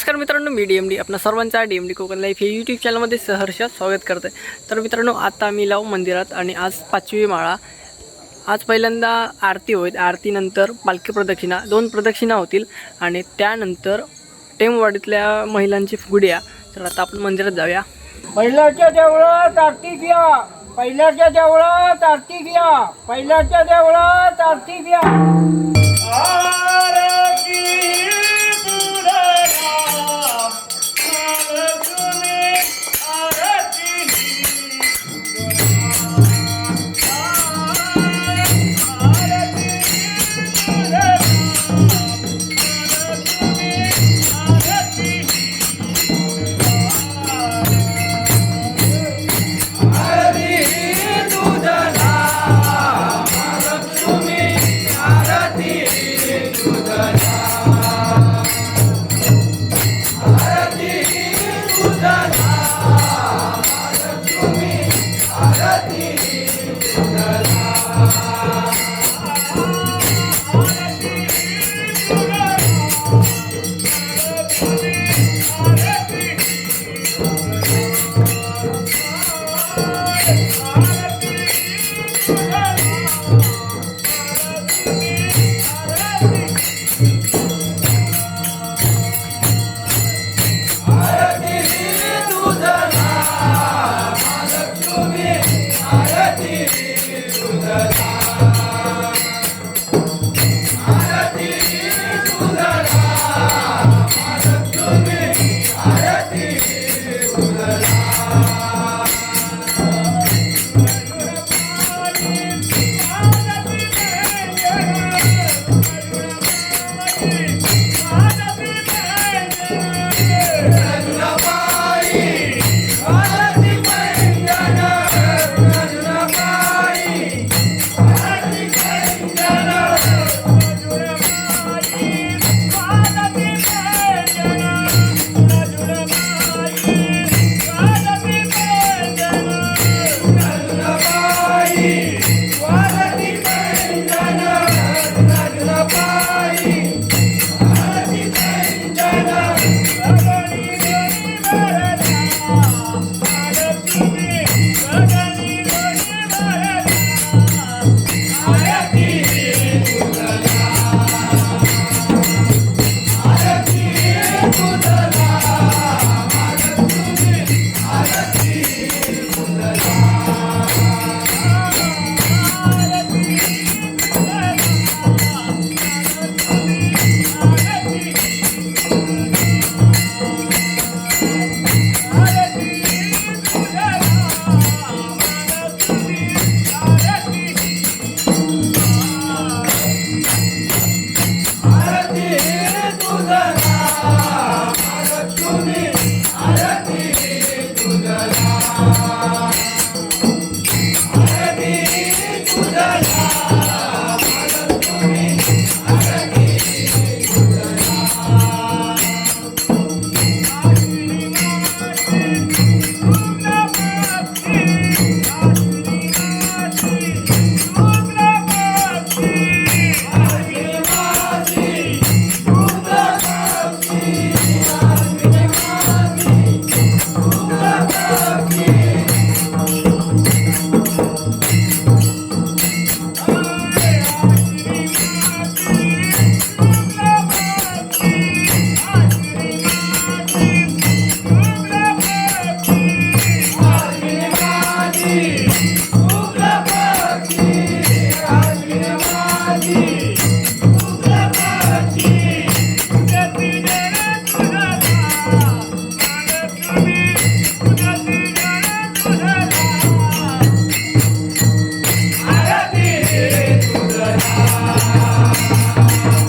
नमस्कार मित्रांनो मी D M D आपल्या सर्वांचा D M D Kokan life हे यूट्यूब चॅनलमध्ये सहर्ष स्वागत करते. आहे तर मित्रांनो आता आम्ही लावू मंदिरात आणि आज पाचवी माळा. आज पहिल्यांदा आरती होईल. आरतीनंतर पालखी प्रदक्षिणा दोन प्रदक्षिणा होतील. आणि त्यानंतर टेमवाडीतल्या महिलांची फुगड्या. तर आता आपण मंदिरात जाऊया. पहिल्याच्या देवळात आरती घ्या. पहिल्याच्या देवळात आरती घ्या. पहिल्याच्या देवळात आरती घ्या. Thank you.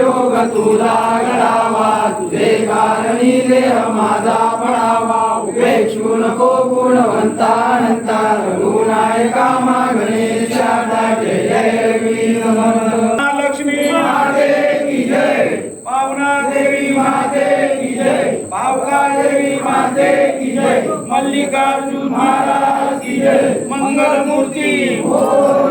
योग तुला घडावा तुझे कारणी देह माझा पडावा उपेक्षू नको गुणवंता अनंता रघुनायका मागणे गणेशा जय जय लक्ष्मी माते की जय। पावना देवी माते की जय। पावका देवी माते की जय। मल्लिकार्जुन महाराज की जय। मंगल मूर्ती हो।